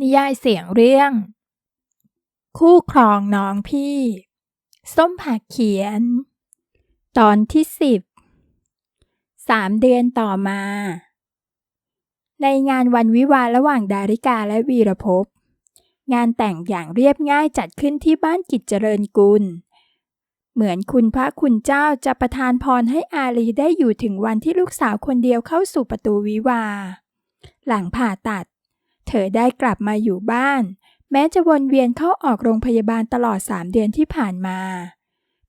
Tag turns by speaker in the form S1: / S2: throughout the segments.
S1: นิยายเสียงเรื่อง คู่ครองน้องพี่ ส้มผักเขียน ตอนที่สิบสามเดือนต่อมา ในงานวันวิวาระหว่างดาริกาและวีรภพ งานแต่งอย่างเรียบง่ายจัดขึ้นที่บ้านกิจเจริญกุล เหมือนคุณพระคุณเจ้าจะประทานพรให้อาลีได้อยู่ถึงวันที่ลูกสาวคนเดียวเข้าสู่ประตูวิวาหลังผ่าตัด เธอได้กลับมาอยู่บ้าน แม้จะวนเวียนเข้าออกโรงพยาบาลตลอดสามเดือนที่ผ่านมา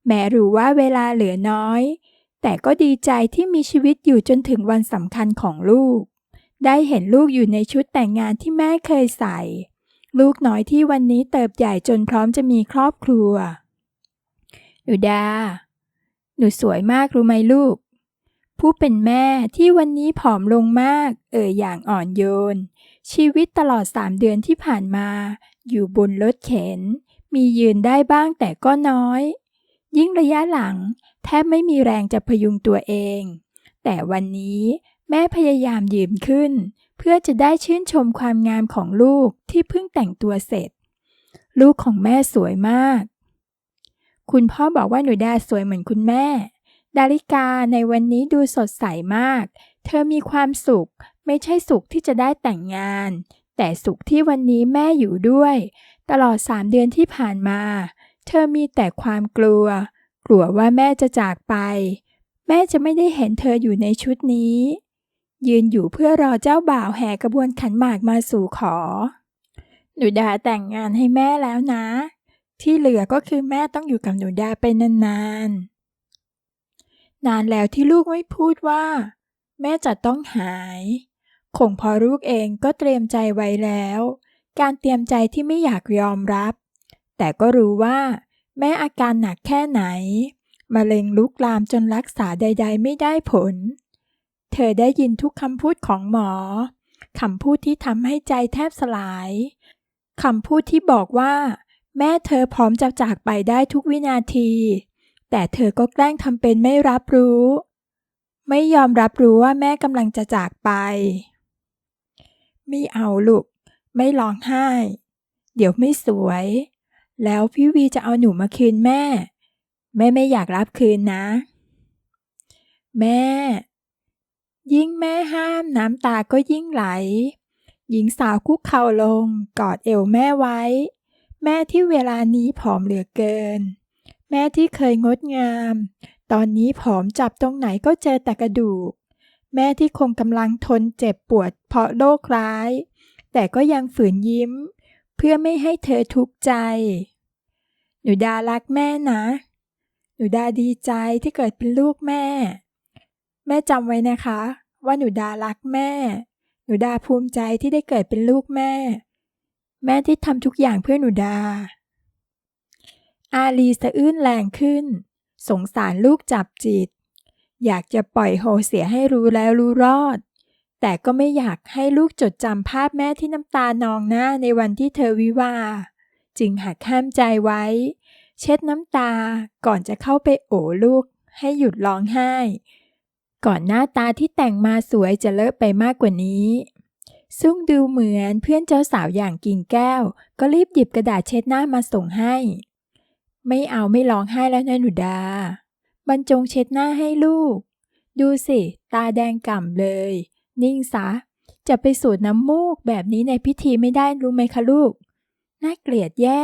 S1: แม้รู้ว่าเวลาเหลือน้อย แต่ก็ดีใจที่มีชีวิตอยู่จนถึงวันสำคัญของลูก ได้เห็นลูกอยู่ในชุดแต่งงานที่แม่เคยใส่ ลูกน้อยที่วันนี้เติบใหญ่จนพร้อมจะมีครอบครัวหนูดา หนูสวยมากรู้ไหมลูก ผู้เป็นแม่ที่วันนี้ผอมลงมาก เอ่ยอย่างอ่อนโยน ชีวิตตลอดสามเดือนที่ผ่านมา อยู่บนรถเข็น มียืนได้บ้างแต่ก็น้อย ยิ่งระยะหลัง แทบไม่มีแรงจะพยุงตัวเอง แต่วันนี้แม่พยายามยืนขึ้น เพื่อจะได้ชื่นชมความงามของลูกที่เพิ่งแต่งตัวเสร็จ ลูกของแม่สวยมาก คุณพ่อบอกว่าหนูดาสวยเหมือนคุณแม่ ดาริกาในวันนี้ดูสดใสมาก เธอมีความสุข ไม่ใช่สุขที่จะได้แต่งงาน แต่สุขที่วันนี้แม่อยู่ด้วย ตลอดสามเดือนที่ผ่านมา เธอมีแต่ความกลัว กลัวว่าแม่จะจากไป แม่จะไม่ได้เห็นเธออยู่ในชุดนี้ ยืนอยู่เพื่อรอเจ้าบ่าวแห่กระบวนขันหมากมาสู่ขอ หนูดาแต่งงานให้แม่แล้วนะ ที่เหลือก็คือแม่ต้องอยู่กับหนูดาไปนานๆ นานแล้วที่ลูกไม่พูดว่า แม่จะต้องหายคงพอลูกเองก็เตรียมใจไว้แล้ว การเตรียมใจที่ไม่อยากยอมรับ แต่ก็รู้ว่า แม่อาการหนักแค่ไหนมะเร็งลุกลามจนรักษาใด ๆ ไม่ได้ผล เธอได้ยินทุกคำพูดของหมอคำพูดที่ทำให้ใจแทบสลายคำพูดที่บอกว่า แม่เธอพร้อมจะจากไปได้ทุกวินาที แต่เธอก็แกล้งทำเป็นไม่รับรู้ ไม่ยอมรับรู้ว่าแม่กำลังจะจากไป ไม่เอาลูก ไม่ร้องไห้ เดี๋ยวไม่สวย แล้วพี่วีจะเอาหนูมาคืนแม่ แม่ไม่อยากรับคืนนะ แม่ ยิ่งแม่ห้ามน้ำตาก็ยิ่งไหล หญิงสาวคุกเข่าลง กอดเอวแม่ไว้ แม่ที่เวลานี้ผอมเหลือเกิน แม่ที่เคยงดงาม ตอนนี้ผอมจับตรงไหนก็เจอแต่กระดูก แม่ที่คงกำลังทนเจ็บปวดเพราะโรคร้าย แต่ก็ยังฝืนยิ้ม เพื่อไม่ให้เธอทุกข์ใจ หนูดารักแม่นะ หนูดาดีใจที่เกิดเป็นลูกแม่ แม่จำไว้นะคะ ว่าหนูดารักแม่ หนูดาภูมิใจที่ได้เกิดเป็นลูกแม่ แม่ที่ทำทุกอย่างเพื่อหนูดา อาลีสะอื้นแรงขึ้น สงสารลูกจับจิต อยากจะปล่อยโฮเสียให้รู้แล้วรู้รอด แต่ก็ไม่อยากให้ลูกจดจำภาพแม่ที่น้ำตานองหน้าในวันที่เธอวิวา จึงหักห้ามใจไว้ เช็ดน้ำตาก่อนจะเข้าไปโอบลูก ให้หยุดร้องไห้ ก่อนหน้าตาที่แต่งมาสวยจะเลอะไปมากกว่านี้ซึ่งดูเหมือนเพื่อนเจ้าสาวอย่างกิ่งแก้ว ก็รีบหยิบกระดาษเช็ดหน้ามาส่งให้ ไม่เอาไม่ร้องไห้แล้วนะหนูดา บรรจงเช็ดหน้าให้ลูก ดูสิ ตาแดงก่ำเลย นิ่งซะ จะไปสูดน้ำมูกแบบนี้ในพิธีไม่ได้รู้ไหมคะลูก น่าเกลียดแย่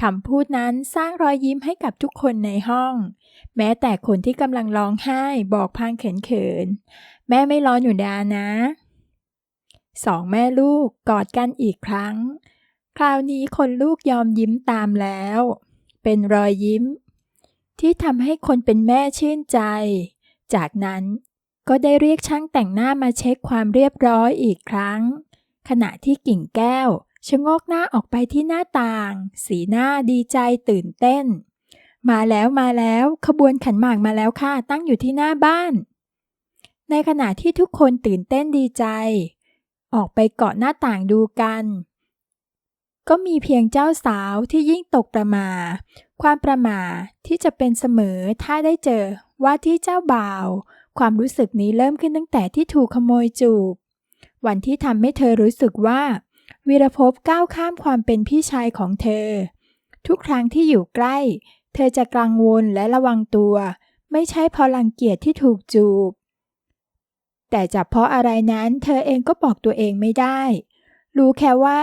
S1: คำพูดนั้นสร้างรอยยิ้มให้กับทุกคนในห้อง แม้แต่คนที่กำลังร้องไห้บอกพางเขินๆ แม่ไม่ร้อนอยู่ดานะ สองแม่ลูกกอดกันอีกครั้ง คราวนี้คนลูกยอมยิ้มตามแล้ว เป็นรอยยิ้ม ที่ทำให้คนเป็นแม่ชื่นใจ จากนั้นก็ได้เรียกช่างแต่งหน้ามาเช็คความเรียบร้อยอีกครั้ง ขณะที่กิ่งแก้วชะงกหน้าออกไปที่หน้าต่าง สีหน้าดีใจตื่นเต้น มาแล้วมาแล้วขบวนขันหมากมาแล้วค่ะ ตั้งอยู่ที่หน้าบ้าน ในขณะที่ทุกคนตื่นเต้นดีใจ ออกไปเกาะหน้าต่างดูกัน ก็มีเพียงเจ้าสาวที่ยิ่งตกประมา ความประมาที่จะเป็นเสมอถ้าได้เจอว่าที่เจ้าบ่าว ความรู้สึกนี้เริ่มขึ้นตั้งแต่ที่ถูกขโมยจูบ วันที่ทำให้เธอรู้สึกว่าวีรภพก้าวข้ามความเป็นพี่ชายของเธอ ทุกครั้งที่อยู่ใกล้ เธอจะกังวลและระวังตัว ไม่ใช่เพราะรังเกียจที่ถูกจูบ แต่จะเพราะอะไรนั้นเธอเองก็บอกตัวเองไม่ได้ รู้แค่ว่า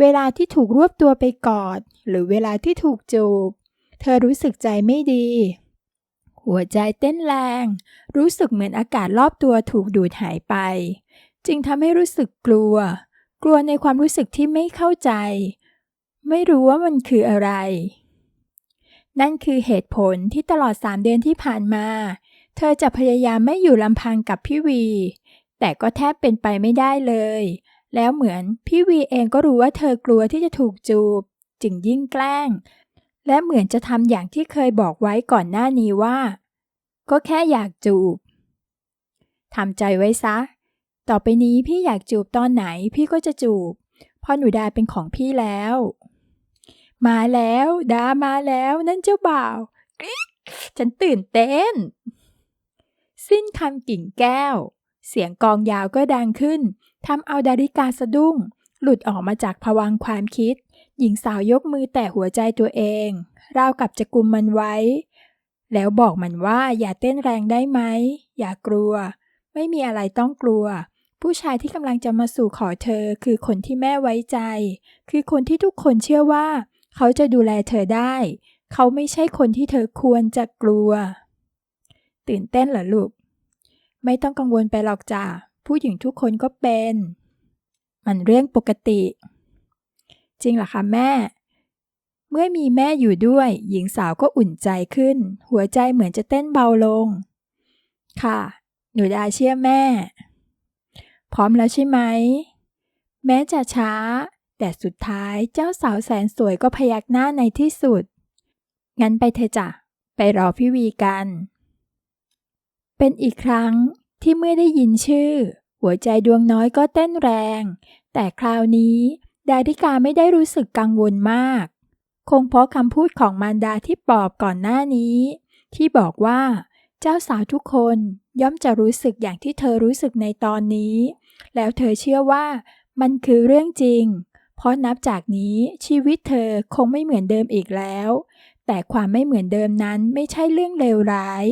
S1: เวลาที่ถูกรวบตัวไปกอด หรือเวลาที่ถูกจูบ เธอรู้สึกใจไม่ดี หัวใจเต้นแรง รู้สึกเหมือนอากาศรอบตัวถูกดูดหายไป จึงทำให้รู้สึกกลัว กลัวในความรู้สึกที่ไม่เข้าใจ ไม่รู้ว่ามันคืออะไร นั่นคือเหตุผลที่ตลอดสามเดือนที่ผ่านมา เธอจะพยายามไม่อยู่ลำพังกับพี่วี แต่ก็แทบเป็นไปไม่ได้เลย แล้วเหมือนพี่วีเองก็รู้ว่าเธอกลัวที่จะถูกจูบ จึงยิ่งแกล้ง และเหมือนจะทำอย่างที่เคยบอกไว้ก่อนหน้านี้ว่า ก็แค่อยากจูบทำใจไว้ซะ ต่อไปนี้พี่อยากจูบตอนไหนพี่ก็จะจูบเพราะหนูดาเป็นของพี่แล้ว มาแล้วดามาแล้วนั่นเจ้าบ่าวกรี๊ดฉันตื่นเต้น สิ้นคำกิ่งแก้ว เสียงกองยาวก็ดังขึ้น ทำเอาดาริกาสะดุ้ง หลุดออกมาจากภวังความคิด หญิงสาวยกมือแตะหัวใจตัวเอง ราวกับจะกุมมันไว้ แล้วบอกมันว่าอย่าเต้นแรงได้ไหม อย่ากลัว ไม่มีอะไรต้องกลัว ผู้ชายที่กำลังจะมาสู่ขอเธอ คือคนที่แม่ไว้ใจ คือคนที่ทุกคนเชื่อว่า เขาจะดูแลเธอได้ เขาไม่ใช่คนที่เธอควรจะกลัว ตื่นเต้นเหรอลูก ไม่ต้องกังวลไปหรอกจ้า ผู้หญิงทุกคนก็เป็น มันเรื่องปกติ จริงเหรอคะแม่ เมื่อมีแม่อยู่ด้วย หญิงสาวก็อุ่นใจขึ้น หัวใจเหมือนจะเต้นเบาลง ค่ะ หนูดาเชื่อแม่ พร้อมแล้วใช่ไหม แม้จะช้า แต่สุดท้ายเจ้าสาวแสนสวยก็พยักหน้าในที่สุด งั้นไปเถอะจ้ะ ไปรอพี่วีกัน เป็นอีกครั้ง ที่เมื่อได้ยินชื่อ หัวใจดวงน้อยก็เต้นแรง แต่คราวนี้ดาริกาไม่ได้รู้สึกกังวลมาก คงเพราะคำพูดของมารดาที่ปลอบก่อนหน้านี้ ที่บอกว่า เจ้าสาวทุกคนย่อมจะรู้สึกอย่างที่เธอรู้สึกในตอนนี้ แล้วเธอเชื่อว่ามันคือเรื่องจริง เพราะนับจากนี้ชีวิตเธอคงไม่เหมือนเดิมอีกแล้ว แต่ความไม่เหมือนเดิมนั้นไม่ใช่เรื่องเลวร้าย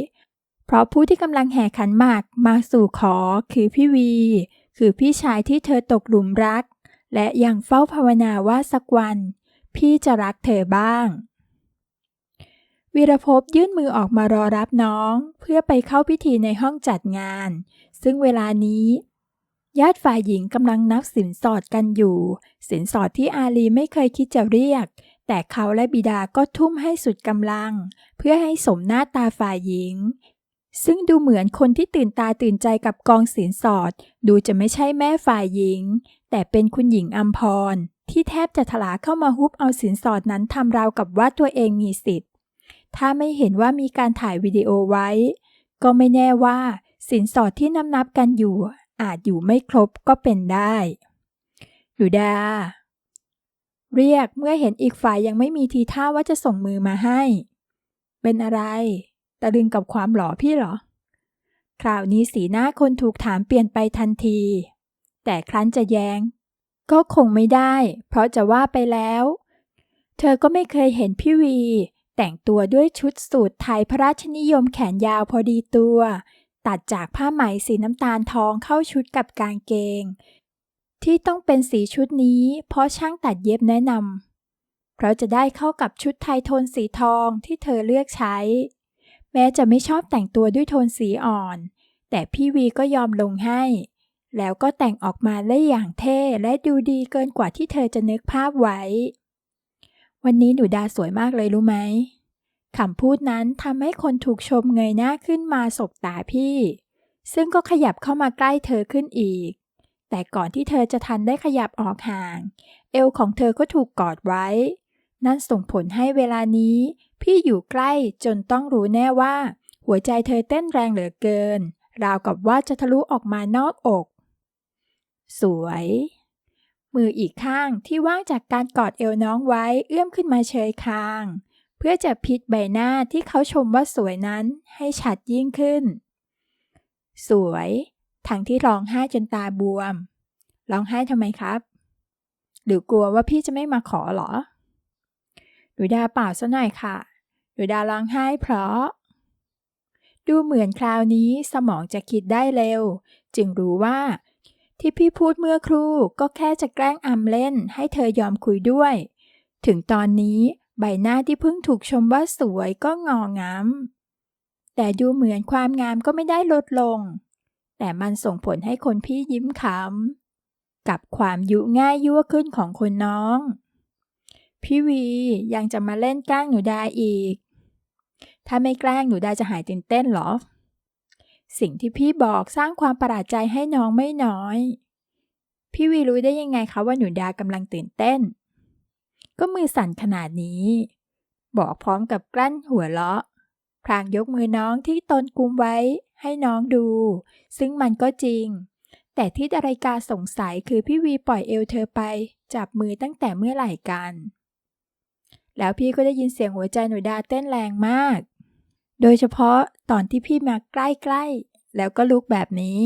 S1: เพราะผู้ที่กำลังแห่ขันหมากมาสู่ขอคือพี่วี คือพี่ชายที่เธอตกหลุมรัก และยังเฝ้าภาวนาว่าสักวัน พี่จะรักเธอบ้าง วีรภพยื่นมือออกมารอรับน้อง เพื่อไปเข้าพิธีในห้องจัดงาน ซึ่งเวลานี้ญาติฝ่ายหญิงกำลังนับสินสอดกันอยู่ สินสอดที่อาลีไม่เคยคิดจะเรียก แต่เขาและบิดาก็ทุ่มให้สุดกำลัง เพื่อให้สมหน้าตาฝ่ายหญิง ซึ่งดูเหมือนคนที่ตื่นตาตื่นใจกับกองสินสอด ดูจะไม่ใช่แม่ฝ่ายหญิง แต่เป็นคุณหญิงอัมพร ที่แทบจะถลาเข้ามาฮุบเอาสินสอดนั้นทำราวกับว่าตัวเองมีสิทธิ์ ถ้าไม่เห็นว่ามีการถ่ายวิดีโอไว้ ก็ไม่แน่ว่า สินสอดที่นับนับกันอยู่ อาจอยู่ไม่ครบก็เป็นได้ดูดา เรียกเมื่อเห็นอีกฝ่ายยังไม่มีทีท่าว่าจะส่งมือมาให้ เป็นอะไร ตะลึงกับความหล่อพี่เหรอ คราวนี้สีหน้าคนถูกถามเปลี่ยนไปทันที แต่ครั้นจะแยง้ง ก็คงไม่ได้ เพราะจะว่าไปแล้ว เธอก็ไม่เคยเห็นพี่วี แต่งตัวด้วยชุดสูทไทยพระราชนิยมแขนยาวพอดีตัว ตัดจากผ้าไหมสีน้ำตาลทองเข้าชุดกับกางเกง ที่ต้องเป็นสีชุดนี้ เพราะช่างตัดเย็บแนะนำเพราะจะได้เข้ากับชุดไทยโทนสีทองที่เธอเลือกใช้ แม้จะไม่ชอบแต่งตัวด้วยโทนสีอ่อน แต่พี่วีก็ยอมลงให้ แล้วก็แต่งออกมาได้อย่างเท่และดูดีเกินกว่าที่เธอจะนึกภาพไว้ วันนี้หนูดาสวยมากเลยรู้ไหมคำพูดนั้นทำให้คนถูกชมเงยหน้าขึ้นมาสบตาพี่ ซึ่งก็ขยับเข้ามาใกล้เธอขึ้นอีก แต่ก่อนที่เธอจะทันได้ขยับออกห่าง เอวของเธอก็ถูกกอดไว้ นั่นส่งผลให้เวลานี้ พี่อยู่ใกล้จนต้องรู้แน่ว่า หัวใจเธอเต้นแรงเหลือเกิน ราวกับว่าจะทะลุออกมานอกอก สวย มืออีกข้างที่ว่างจากการกอดเอวน้องไว้เอื้อมขึ้นมาเชยคาง เพื่อจะพิดใบหน้าที่เขาชมว่าสวยนั้นให้ชัดยิ่งขึ้น สวย ทั้งที่ร้องไห้จนตาบวม ร้องไห้ทำไมครับ หรือกลัวว่าพี่จะไม่มาขอเหรอ หนูดาเปล่าซะหน่อยค่ะหนูดาร้องไห้เพราะ ดูเหมือนคราวนี้สมองจะคิดได้เร็ว จึงรู้ว่า ที่พี่พูดเมื่อครู่ก็แค่จะแกล้งอำเล่นให้เธอยอมคุยด้วย ถึงตอนนี้ใบหน้าที่เพิ่งถูกชมว่าสวยก็งองามแต่ดูเหมือนความงามก็ไม่ได้ลดลง แต่มันส่งผลให้คนพี่ยิ้มขำกับความยุง่ายยั่วขึ้นของคนน้อง พี่วียังจะมาเล่นแกล้งหนูดาอีก ถ้าไม่แกล้งหนูดาจะหายตื่นเต้นหรอ สิ่งที่พี่บอกสร้างความประหลาดใจให้น้องไม่น้อย พี่วีรู้ได้ยังไงคะว่าหนูดากำลังตื่นเต้น ก็มือสั่นขนาดนี้ บอกพร้อมกับกลั้นหัวเราะ พรางยกมือน้องที่ตนกุมไว้ให้น้องดู ซึ่งมันก็จริง แต่ที่ดาริกาสงสัยคือพี่วีปล่อยเอวเธอไป จับมือตั้งแต่เมื่อไหร่กัน แล้วพี่ก็ได้ยินเสียงหัวใจหนูดาเต้นแรงมาก โดยเฉพาะตอนที่พี่มาใกล้ๆ แล้วก็ลุกแบบนี้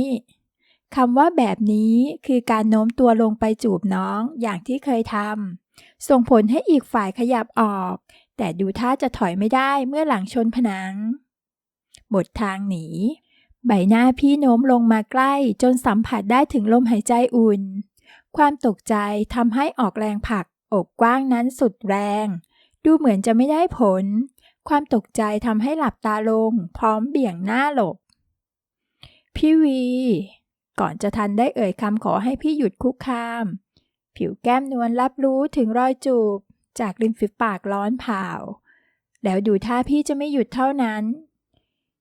S1: คำว่าแบบนี้คือการโน้มตัวลงไปจูบน้องอย่างที่เคยทำส่งผลให้อีกฝ่ายขยับออก แต่ดูท่าจะถอยไม่ได้เมื่อหลังชนผนังหมดทางหนี ใบหน้าพี่โน้มลงมาใกล้จนสัมผัสได้ถึงลมหายใจอุ่น ความตกใจทำให้ออกแรงผลักอกกว้างนั้นสุดแรง ดูเหมือนจะไม่ได้ผล ความตกใจทำให้หลับตาลง พร้อมเบี่ยงหน้าหลบ พี่วี ก่อนจะทันได้เอ่ยคำขอให้พี่หยุดคุกคาม ผิวแก้มนวลรับรู้ถึงรอยจูบ จากริมฝีปากร้อนเผาแล้วดูท่าพี่จะไม่หยุดเท่านั้น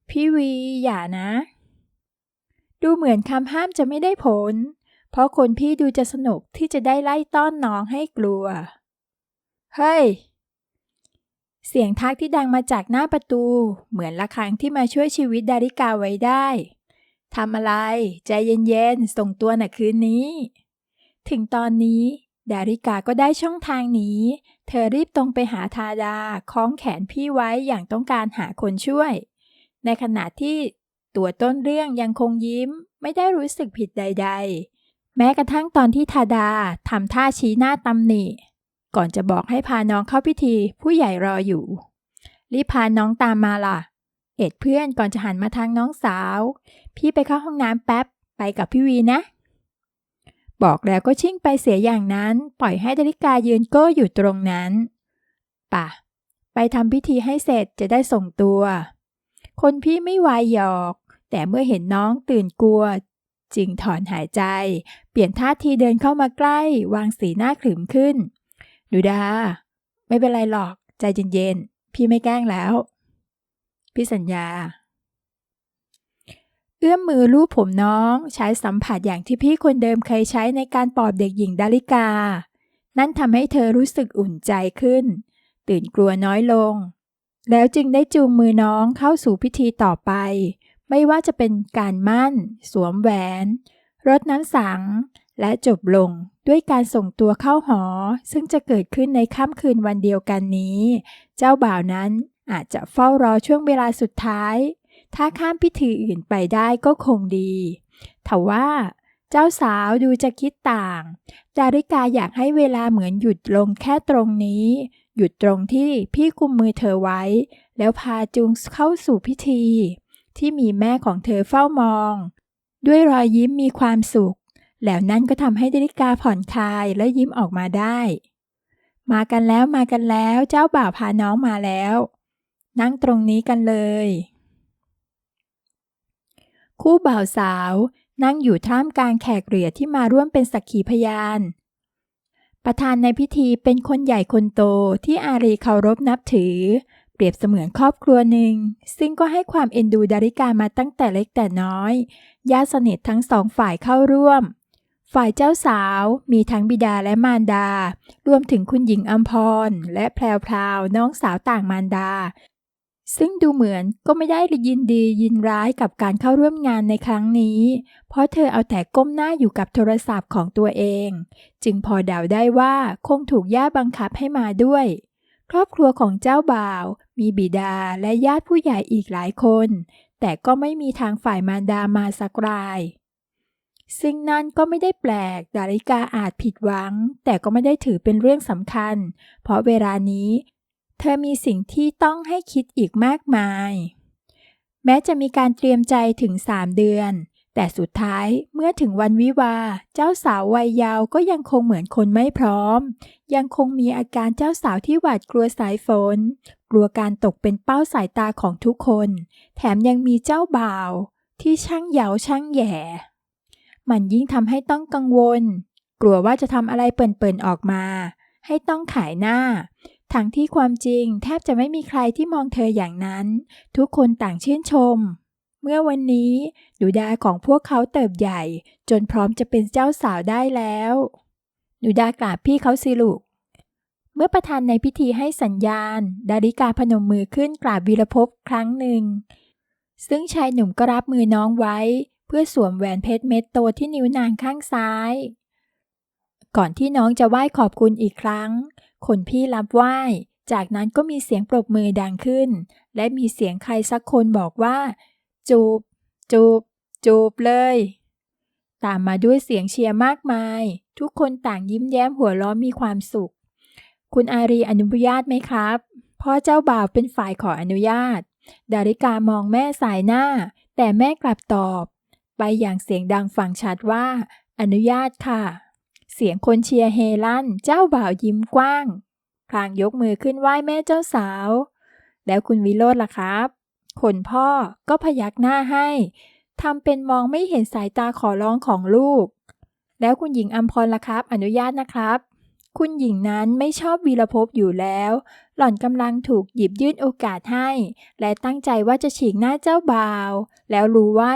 S1: พี่วี อย่านะ ดูเหมือนคำห้ามจะไม่ได้ผล เพราะคนพี่ดูจะสนุกที่จะได้ไล่ต้อนน้องให้กลัว เฮ้ย เสียงทักที่ดังมาจากหน้าประตู เหมือนละครั้งที่มาช่วยชีวิตดาริกาไว้ได้ทำอะไร ใจเย็นๆ ส่งตัวน่ะคืนนี้ ถึงตอนนี้ ดาริกาก็ได้ช่องทางหนีเธอรีบตรงไปหาทาดา คล้องแขนพี่ไว้อย่างต้องการหาคนช่วย ในขณะที่ตัวต้นเรื่องยังคงยิ้ม ไม่ได้รู้สึกผิดใด ๆ แม้กระทั่งตอนที่ทาดาทำท่าชี้หน้าตำหนิ ก่อนจะบอกให้พาน้องเข้าพิธี ผู้ใหญ่รออยู่ รีบพาน้องตามมาล่ะ เอ็ดเพื่อนก่อนจะหันมาทางน้องสาว พี่ไปเข้าห้องน้ำแป๊บ ไปกับพี่วีนะ บอกแล้วก็ชิ่งไปเสียอย่างนั้น ปล่อยให้ดริกายืนโก้อยู่ตรงนั้น ป่ะ ไปทำพิธีให้เสร็จจะได้ส่งตัว คนพี่ไม่วายหยอก แต่เมื่อเห็นน้องตื่นกลัวจึงถอนหายใจ เปลี่ยนท่าทีเดินเข้ามาใกล้ วางสีหน้าขรึมขึ้น ดูดา ไม่เป็นไรหรอก ใจเย็นๆ พี่ไม่แกล้งแล้ว พี่สัญญา เอื้อมมือลูบผมน้องใช้สัมผัสอย่างที่พี่คนเดิมเคยใช้ในการปลอบเด็กหญิงดาริกา นั่นทำให้เธอรู้สึกอุ่นใจขึ้น ตื่นกลัวน้อยลง แล้วจึงได้จูงมือน้องเข้าสู่พิธีต่อไป ไม่ว่าจะเป็นการมั่น สวมแหวน รดน้ำสัง และจบลง ด้วยการส่งตัวเข้าหอ ซึ่งจะเกิดขึ้นในค่ำคืนวันเดียวกันนี้ เจ้าบ่าวนั้นอาจจะเฝ้ารอช่วงเวลาสุดท้าย ถ้าข้ามพิธีอื่นไปได้ก็คงดีทว่าเจ้าสาวดูจะคิดต่าง จาริกาอยากให้เวลาเหมือนหยุดลงแค่ตรงนี้ หยุดตรงที่พี่กุมมือเธอไว้ แล้วพาจูงเข้าสู่พิธี ที่มีแม่ของเธอเฝ้ามอง ด้วยรอยยิ้มมีความสุข แล้วนั่นก็ทำให้ดาริกาผ่อนคลายและยิ้มออกมาได้ มากันแล้วมากันแล้วเจ้าบ่าวพาน้องมาแล้ว นั่งตรงนี้กันเลย คู่บ่าวสาวนั่งอยู่ท่ามกลางแขกเหลือที่มาร่วมเป็นสักขีพยาน ประธานในพิธีเป็นคนใหญ่คนโตที่อารีเคารพนับถือ เปรียบเสมือนครอบครัวหนึ่ง ซึ่งก็ให้ความเอ็นดูดาริกามาตั้งแต่เล็กแต่น้อย ญาติสนิททั้งสองฝ่ายเข้าร่วม ฝ่ายเจ้าสาวมีทั้งบิดาและมารดา รวมถึงคุณหญิงอัมพร และแพรวพราวน้องสาวต่างมารดา ซึ่งดูเหมือนก็ไม่ได้ยินดียินร้ายกับการเข้าร่วมงานในครั้งนี้ เพราะเธอเอาแต่ก้มหน้าอยู่กับโทรศัพท์ของตัวเอง จึงพอเดาได้ว่าคงถูกย่าบังคับให้มาด้วย ครอบครัวของเจ้าบ่าว มีบิดาและญาติผู้ใหญ่อีกหลายคน แต่ก็ไม่มีทางฝ่ายมารดามาสักราย ซึ่งนั่นก็ไม่ได้แปลก ดาริกาอาจผิดหวัง แต่ก็ไม่ได้ถือเป็นเรื่องสำคัญ เพราะเวลานี้ เธอมีสิ่งที่ต้องให้คิดอีกมากมาย แม้จะมีการเตรียมใจถึงสามเดือน แต่สุดท้ายเมื่อถึงวันวิวา เจ้าสาววัยเยาว์ก็ยังคงเหมือนคนไม่พร้อม ยังคงมีอาการเจ้าสาวที่หวาดกลัวสายฝน กลัวการตกเป็นเป้าสายตาของทุกคน แถมยังมีเจ้าบ่าว ที่ช่างเหยาช่างแย่ มันยิ่งทำให้ต้องกังวล กลัวว่าจะทำอะไรเปิ่นๆออกมา ให้ต้องขายหน้า ทั้งที่ความจริงแทบจะไม่มีใครที่มองเธออย่างนั้น ทุกคนต่างชื่นชม เมื่อวันนี้ดูดาของพวกเขาเติบใหญ่ จนพร้อมจะเป็นเจ้าสาวได้แล้วหนูดากราบพี่เขาสิลูกเมื่อประธานในพิธีให้สัญญาณ ดาริกาพนมมือขึ้นกราบวีรภพครั้งหนึ่ง ซึ่งชายหนุ่มก็รับมือน้องไว้ เพื่อสวมแหวนเพชรเม็ดโตที่นิ้วนางข้างซ้าย ก่อนที่น้องจะไหว้ขอบคุณอีกครั้ง คนพี่รับไหว้ จากนั้นก็มีเสียงปรบมือดังขึ้น และมีเสียงใครสักคนบอกว่า จูบ จูบ จูบเลย ตามมาด้วยเสียงเชียร์มากมาย ทุกคนต่างยิ้มแย้มหัวเราะมีความสุข คุณอารีอนุญาตไหมครับพ่อเจ้าบ่าวเป็นฝ่ายขออนุญาต ดาริกามองแม่สายหน้า แต่แม่กลับตอบ ไปอย่างเสียงดังฟังชัดว่า อนุญาตค่ะ เสียงคนเชียร์เฮลั่น เจ้าบ่าวยิ้มกว้าง พลางยกมือขึ้นไหว้แม่เจ้าสาว แล้วคุณวิโรธล่ะครับคนพ่อก็พยักหน้าให้ทำเป็นมองไม่เห็นสายตาขอร้องของลูก แล้วคุณหญิงอัมพรล่ะครับ อนุญาตนะครับ คุณหญิงนั้นไม่ชอบวีรภพอยู่แล้ว หล่อนกำลังถูกหยิบยื่นโอกาสให้ และตั้งใจว่าจะฉีกหน้าเจ้าบ่าว แล้วรู้ว่า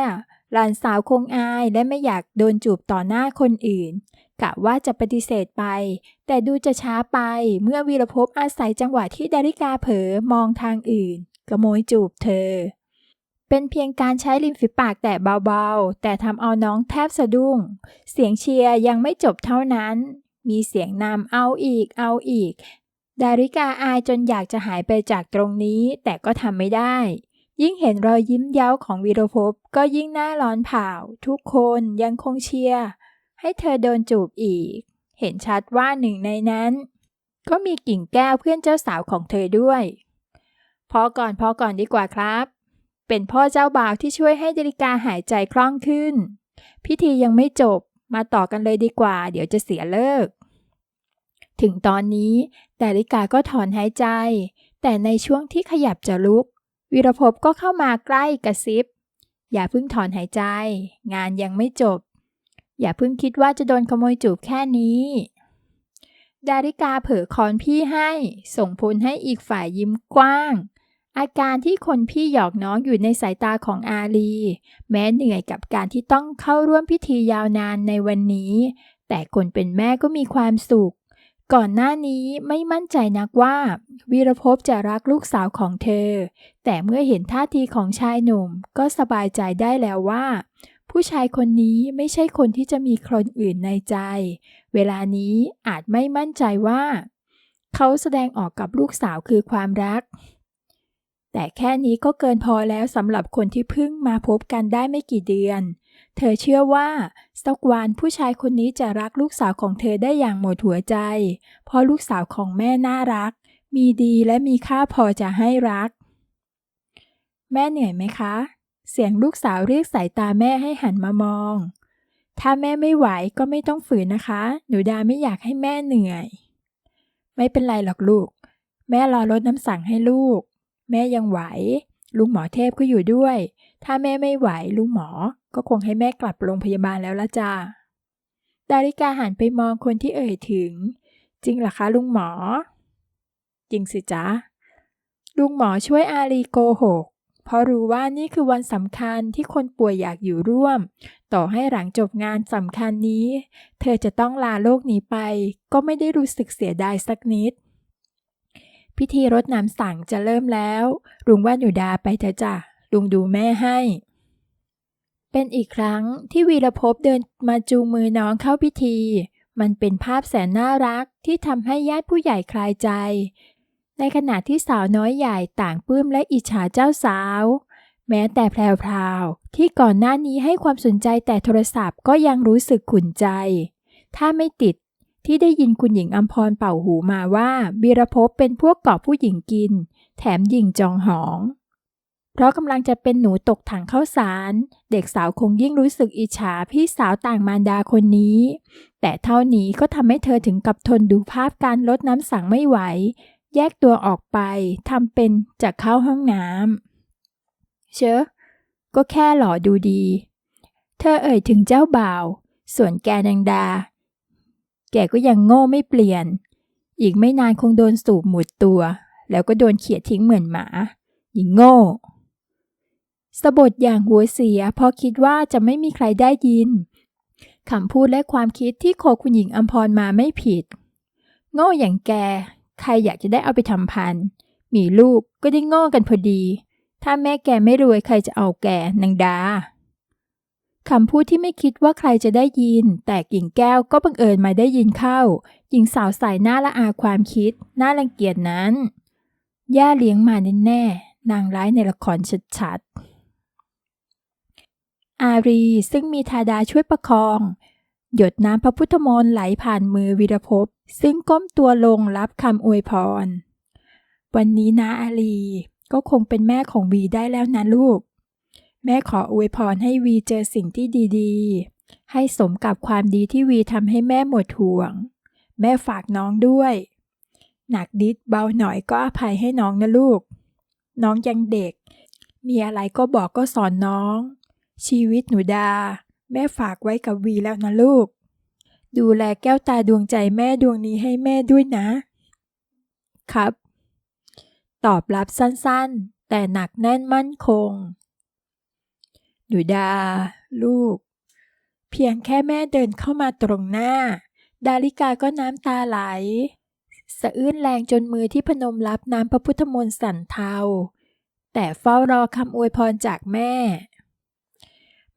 S1: หลานสาวคงอายและไม่อยากโดนจูบต่อหน้าคนอื่นกะว่าจะปฏิเสธไป แต่ดูจะช้าไปเมื่อวีรภพอาศัยจังหวะที่ดาริกาเผลอมองทางอื่นกโมยจูบเธอ เป็นเพียงการใช้ริมฝีปากแตะเบาๆ แต่ทำเอาน้องแทบสะดุ้ง เสียงเชียร์ยังไม่จบเท่านั้น มีเสียงนำเอาอีกเอาอีก ดาริกาอายจนอยากจะหายไปจากตรงนี้ แต่ก็ทำไม่ได้ ยิ่งเห็นรอยยิ้มเย้าของวีรภพก็ยิ่งหน้าร้อนเผาทุกคนยังคงเชียร์ให้เธอโดนจูบอีก เห็นชัดว่าหนึ่งในนั้น ก็มีกิ่งแก้วเพื่อนเจ้าสาวของเธอด้วยพอก่อนพอก่อนดีกว่าครับ เป็นพ่อเจ้าบ่าวที่ช่วยให้ดริกาหายใจคล่องขึ้น พิธียังไม่จบมาต่อกันเลยดีกว่า เดี๋ยวจะเสียเลิก ถึงตอนนี้ดาริกาก็ถอนหายใจ แต่ในช่วงที่ขยับจะลุก วีรภพก็เข้ามาใกล้กระซิบ อย่าเพิ่งถอนหายใจ งานยังไม่จบ อย่าเพิ่งคิดว่าจะโดนขโมยจูบแค่นี้ ดาริกาเผอคอนพี่ให้ ส่งผลให้อีกฝ่ายยิ้มกว้าง อาการที่คนพี่หยอกน้องอยู่ในสายตาของอาลี แม้เหนื่อยกับการที่ต้องเข้าร่วมพิธียาวนานในวันนี้ แต่คนเป็นแม่ก็มีความสุข ก่อนหน้านี้ไม่มั่นใจนักว่า วีรภพจะรักลูกสาวของเธอ แต่เมื่อเห็นท่าทีของชายหนุ่มก็สบายใจได้แล้วว่า ผู้ชายคนนี้ไม่ใช่คนที่จะมีคนอื่นในใจ เวลานี้อาจไม่มั่นใจว่า เขาแสดงออกกับลูกสาวคือความรัก แต่แค่นี้ก็เกินพอแล้วสำหรับคนที่เพิ่งมาพบกันได้ไม่กี่เดือน เธอเชื่อว่าสักวันผู้ชายคนนี้จะรักลูกสาวของเธอได้อย่างหมดหัวใจ เพราะลูกสาวของแม่น่ารัก มีดีและมีค่าพอจะให้รัก แม่เหนื่อยไหมคะ เสียงลูกสาวเรียกสายตาแม่ให้หันมามอง ถ้าแม่ไม่ไหวก็ไม่ต้องฝืนนะคะ หนูดาไม่อยากให้แม่เหนื่อย ไม่เป็นไรหรอกลูก แม่รอลดน้ำสั่งให้ลูก แม่ยังไหว ลุงหมอเทพก็อยู่ด้วย ถ้าแม่ไม่ไหวลุงหมอ ก็คงให้แม่กลับโรงพยาบาลแล้วละจ้าดาริกาหันไปมองคนที่เอ่ยถึง จริงเหรอคะลุงหมอ จริงสิจ๊ะลุงหมอช่วยอาลีโกหก เพราะรู้ว่านี่คือวันสำคัญที่คนป่วยอยากอยู่ร่วม ต่อให้หลังจบงานสำคัญนี้ เธอจะต้องลาโลกนี้ไป ก็ไม่ได้รู้สึกเสียดายสักนิด พิธีรดน้ำสั่งจะเริ่มแล้วลุงว่าหนูดาไปเถอะจ้ะ ลุงดูแม่ให้ เป็นอีกครั้งที่วีรภพเดินมาจูงมือน้องเข้าพิธี มันเป็นภาพแสนน่ารักที่ทำให้ญาติผู้ใหญ่คลายใจ ในขณะที่สาวน้อยใหญ่ต่างปลื้มและอิจฉาเจ้าสาว แม้แต่แพรวๆที่ก่อนหน้านี้ให้ความสนใจแต่โทรศัพท์ก็ยังรู้สึกขุนใจ ถ้าไม่ติดที่ได้ยินคุณหญิงอัมพรเป่าหูมาว่าบีรภพเป็นพวกเกาะผู้หญิงกิน แถมหญิงจองหอง เพราะกำลังจะเป็นหนูตกถังข้าวสาร เด็กสาวคงยิ่งรู้สึกอิจฉาพี่สาวต่างมารดาคนนี้ แต่เท่านี้ก็ทำให้เธอถึงกับทนดูภาพการลดน้ำสังไม่ไหว แยกตัวออกไปทำเป็นจะเข้าห้องน้ำเชอะก็แค่หล่อดูดี เธอเอ่ยถึงเจ้าบ่าว ส่วนแกนางดา แกก็ยังโง่ไม่เปลี่ยน อีกไม่นานคงโดนสูบหมุดตัว แล้วก็โดนเขียดทิ้งเหมือนหมาหญิงโง่ สะบดอย่างหัวเสีย เพราะคิดว่าจะไม่มีใครได้ยินคำพูดและความคิดที่โคคุณหญิงอัมพรมาไม่ผิด โง่อย่างแก ใครอยากจะได้เอาไปทำพัน มีลูกก็ได้โง่กันพอดี ถ้าแม่แกไม่รวยใครจะเอาแกนางดาคำพูดที่ไม่คิดว่าใครจะได้ยิน แต่กิ่งแก้วก็บังเอิญมาได้ยินเข้า หญิงสาวใส่หน้าละอาความคิด หน้ารังเกียจนั้น ย่าเลี้ยงมาแน่ๆนางร้ายในละครชัดๆ อารีซึ่งมีทาดาช่วยประคอง หยดน้ำพระพุทธมนต์ไหลผ่านมือวีรภพซึ่งก้มตัวลงรับคำอวยพร วันนี้นะอารีก็คงเป็นแม่ของวีได้แล้วนะลูก แม่ขออวยพรให้วีเจอสิ่งที่ดีๆ ให้สมกับความดีที่วีทำให้แม่หมดห่วง แม่ฝากน้องด้วย หนักดิดเบาหน่อยก็อภัยให้น้องนะลูก น้องยังเด็ก มีอะไรก็บอกก็สอนน้อง ชีวิตหนูดา แม่ฝากไว้กับวีแล้วนะลูก ดูแลแก้วตาดวงใจแม่ดวงนี้ให้แม่ด้วยนะ ครับ ตอบรับสั้นๆ แต่หนักแน่นมั่นคง หนูดา ลูก เพียงแค่แม่เดินเข้ามาตรงหน้า ดาริกาก็น้ำตาไหล สะอื้นแรงจนมือที่พนมรับน้ำพระพุทธมนต์สั่นเทาแต่เฝ้ารอคำอวยพรจากแม่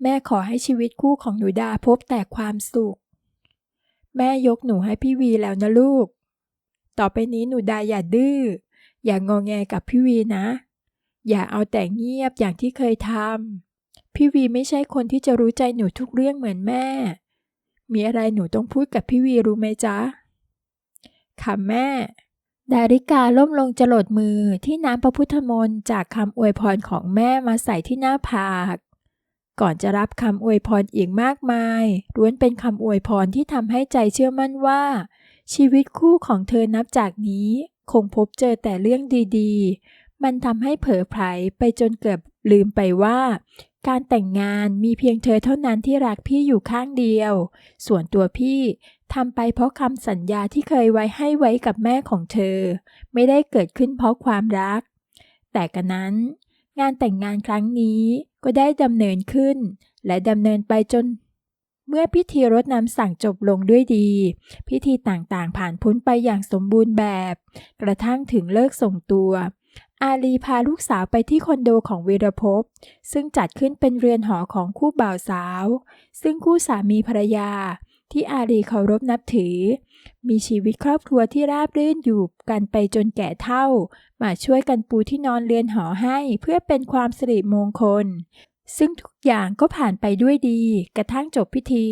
S1: แม่ขอให้ชีวิตคู่ของหนูดาพบแต่ความสุข แม่ยกหนูให้พี่วีแล้วนะลูก ต่อไปนี้หนูดาอย่าดื้อ อย่างงอแงกับพี่วีนะ อย่าเอาแต่เงียบอย่างที่เคยทำ พี่วีไม่ใช่คนที่จะรู้ใจหนูทุกเรื่องเหมือนแม่ มีอะไรหนูต้องพูดกับพี่วีรู้ไหมจ๊ะ ค่ะแม่ ดาริกาล้มลงจรดมือที่น้ำพระพุทธมนต์จากคำอวยพรของแม่มาใส่ที่หน้าผาก ก่อนจะรับคำอวยพรอีกมากมายล้วนเป็นคำอวยพรที่ทำให้ใจเชื่อมั่นว่า ชีวิตคู่ของเธอนับจากนี้ คงพบเจอแต่เรื่องดีๆ มันทำให้เผลอไผลไปจนเกือบลืมไปว่า การแต่งงานมีเพียงเธอเท่านั้นที่รักพี่อยู่ข้างเดียว ส่วนตัวพี่ทำไปเพราะคำสัญญาที่เคยไว้ให้ไว้กับแม่ของเธอ ไม่ได้เกิดขึ้นเพราะความรัก แต่กันนั้น งานแต่งงานครั้งนี้ ก็ได้ดำเนินขึ้น และดำเนินไปจน เมื่อพิธีรดน้ำสั่งจบลงด้วยดี พิธีต่างๆผ่านพ้นไปอย่างสมบูรณ์แบบ กระทั่งถึงเลิกส่งตัว อาลีพาลูกสาวไปที่คอนโดของวีรภพ ซึ่งจัดขึ้นเป็นเรือนหอของคู่บ่าวสาว ซึ่งคู่สามีภรรยาที่อาลีเคารพนับถือ มีชีวิตครอบครัวที่ราบรื่นอยู่กันไปจนแก่เท่า มาช่วยกันปูที่นอนเรือนหอให้เพื่อเป็นความสิริมงคล ซึ่งทุกอย่างก็ผ่านไปด้วยดี กระทั่งจบพิธี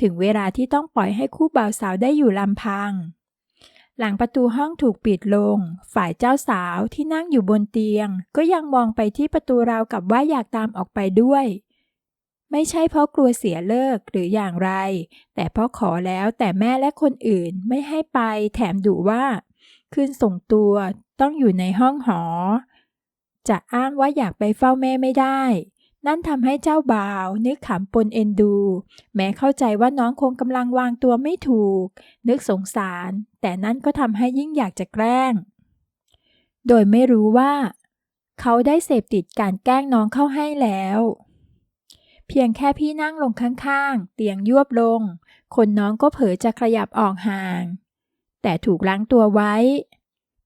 S1: ถึงเวลาที่ต้องปล่อยให้คู่บ่าวสาวได้อยู่ลำพัง หลังประตูห้องถูกปิดลง ฝ่ายเจ้าสาวที่นั่งอยู่บนเตียง ก็ยังมองไปที่ประตูราวกับว่าอยากตามออกไปด้วย ไม่ใช่เพราะกลัวเสียเลิกหรืออย่างไร แต่เพราะขอแล้วแต่แม่และคนอื่นไม่ให้ไปแถมดุว่า คืนส่งตัวต้องอยู่ในห้องหอ จะอ้างว่าอยากไปเฝ้าแม่ไม่ได้ นั่นทำให้เจ้าบ่าว นึกขำปนเอ็นดู แม้เข้าใจว่าน้องคงกำลังวางตัวไม่ถูก นึกสงสาร แต่นั่นก็ทำให้ยิ่งอยากจะแกล้ง โดยไม่รู้ว่า เขาได้เสพติดการแกล้งน้องเข้าให้แล้ว เพียงแค่พี่นั่งลงข้างๆ เตียงยวบลง คนน้องก็เผลอจะขยับออกห่าง แต่ถูกล้างตัวไว้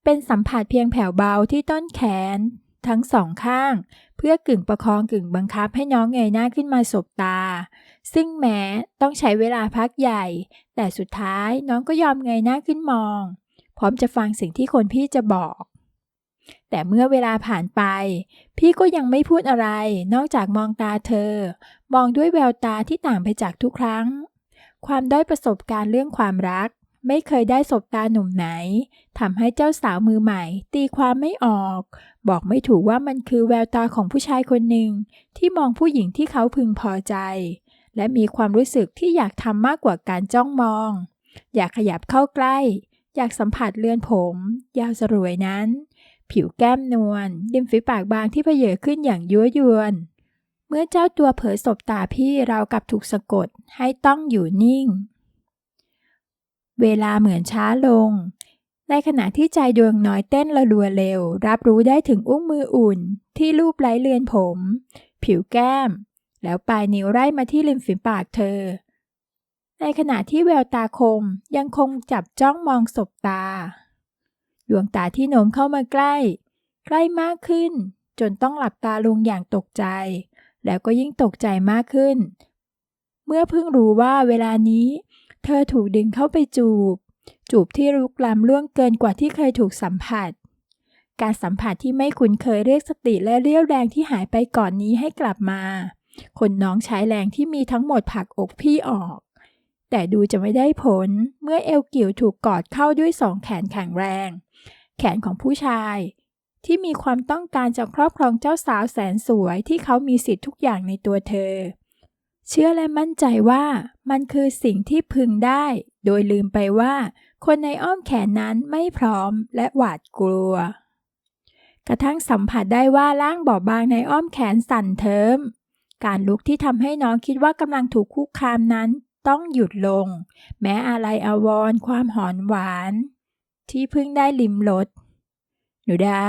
S1: เป็นสัมผัสเพียงแผ่วเบาที่ต้นแขน ทั้งสองข้าง เพื่อกึ่งประคองกึ่งบังคับให้น้องเงยหน้าขึ้นมาสบตา ซึ่งแม้ต้องใช้เวลาพักใหญ่ แต่สุดท้ายน้องก็ยอมเงยหน้าขึ้นมอง พร้อมจะฟังสิ่งที่คนพี่จะบอกแต่แต่เมื่อเวลาผ่านไป พี่ก็ยังไม่พูดอะไร นอกจากมองตาเธอ มองด้วยแววตาที่ต่างไปจากทุกครั้ง ความด้อยประสบการณ์เรื่องความรัก ไม่เคยได้สบตาหนุ่มไหนทำให้เจ้าสาวมือใหม่ ตีความไม่ออก บอกไม่ถูกว่ามันคือแววตาของผู้ชายคนหนึ่ง ที่มองผู้หญิงที่เขาพึงพอใจ และมีความรู้สึกที่อยากทำมากกว่าการจ้องมอง อยากขยับเข้าใกล้ อยากสัมผัสเลือนผม ยาวสรวยนั้น ผิวแก้มนวลริมฝีปากบางที่เพเยอขึ้นอย่างยั่วยวน เมื่อเจ้าตัวเผยสบตาพี่เรากับถูกสะกดให้ต้องอยู่นิ่ง เวลาเหมือนช้าลง ในขณะที่ใจดวงน้อยเต้นระรัวเร็ว รับรู้ได้ถึงอุ้งมืออุ่น ที่ลูบไล้เลือนผม ผิวแก้ม แล้วปลายนิ้วไล่มาที่ริมฝีปากเธอ ในขณะที่แววตาคมยังคงจับจ้องมองศบตา ดวงตาที่โน้มเข้ามาใกล้ ใกล้มากขึ้น จนต้องหลับตาลงอย่างตกใจ แล้วก็ยิ่งตกใจมากขึ้น เมื่อเพิ่งรู้ว่าเวลานี้ เธอถูกดึงเข้าไปจูบ จูบที่ลุกล้ำล่วงเกินกว่าที่เคยถูกสัมผัส การสัมผัสที่ไม่คุ้นเคยเรียกสติและเรี่ยวแรงที่หายไปก่อนนี้ให้กลับมา คนน้องใช้แรงที่มีทั้งหมดผลักอกพี่ออก แต่ดูจะไม่ได้ผล เมื่อเอวกิ่วถูกกอดเข้าด้วยสองแขนแข็งแรง แขนของผู้ชาย ที่มีความต้องการจะครอบครองเจ้าสาวแสนสวยที่เขามีสิทธิ์ทุกอย่างในตัวเธอ เชื่อและมั่นใจว่ามันคือสิ่งที่พึงได้ โดยลืมไปว่า คนในอ้อมแขนนั้นไม่พร้อมและหวาดกลัว กระทั่งสัมผัสได้ว่าร่างบอบบางในอ้อมแขนสั่นเทิมการลุกที่ทำให้น้องคิดว่ากำลังถูกคุกคามนั้นต้องหยุดลง แม้อะไรอาวร ความหอนหวาน ที่เพิ่งได้ลิมรส หนูดา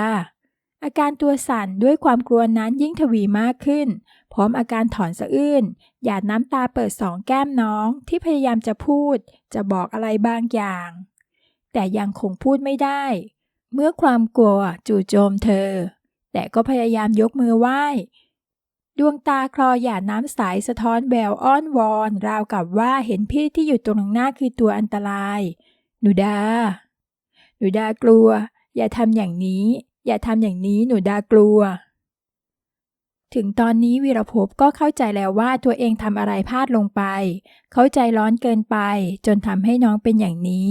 S1: อาการตัวสั่นด้วยความกลัวนั้นยิ่งทวีมากขึ้น พร้อมอาการถอนสะอื้น หยาดน้ำตาเปิดสองแก้มน้องที่พยายามจะพูด จะบอกอะไรบางอย่าง แต่ยังคงพูดไม่ได้ เมื่อความกลัวจู่โจมเธอ แต่ก็พยายามยกมือไหว้ดวงตาคลอหยาดน้ำใสสะท้อนแววอ้อนวอน ราวกับว่าเห็นพี่ที่อยู่ตรงหน้าคือตัวอันตราย หนูดา หนูดากลัว อย่าทำอย่างนี้ อย่าทำอย่างนี้หนูดากลัว ถึงตอนนี้วีรภพก็เข้าใจแล้วว่าตัวเองทำอะไรพลาดลงไป เข้าใจร้อนเกินไป จนทำให้น้องเป็นอย่างนี้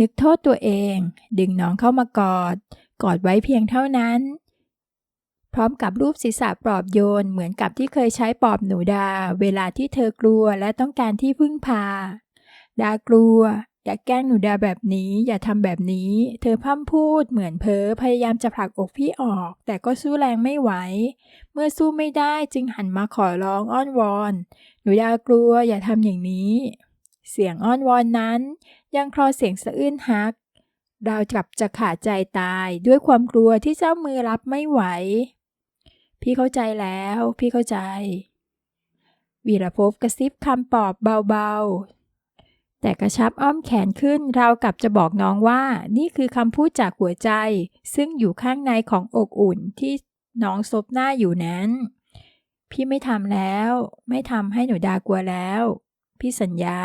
S1: นึกโทษตัวเอง ดึงน้องเข้ามากอด กอดไว้เพียงเท่านั้น พร้อมกับรูปศีรษะปลอบโยนเหมือนกับที่เคยใช้ปลอบหนูดา เวลาที่เธอกลัวและต้องการที่พึ่งพาดากลัว อย่าแกล้งหนูดาแบบนี้ อย่าทำแบบนี้ เธอพ่ำพูดเหมือนเพ้อพยายามจะผลักอกพี่ออก แต่ก็สู้แรงไม่ไหว เมื่อสู้ไม่ได้จึงหันมาขอร้องอ้อนวอน หนูดากลัวอย่าทำอย่างนี้ เสียงอ้อนวอนนั้น ยังคลอเสียงสะอื้นฮักเราวกับจะขาดใจตายด้วยความกลัวที่เจ้ามือรับไม่ไหว พี่เข้าใจแล้ว พี่เข้าใจ วีรภพกระซิบคำปอบเบาๆ แต่กระชับอ้อมแขนขึ้นเรากับจะบอกน้องว่านี่คือคำพูดจากหัวใจ ซึ่งอยู่ข้างในของอกอุ่นที่น้องซบหน้าอยู่นั้น พี่ไม่ทำแล้ว ไม่ทำให้หนูดากลัวแล้ว พี่สัญญา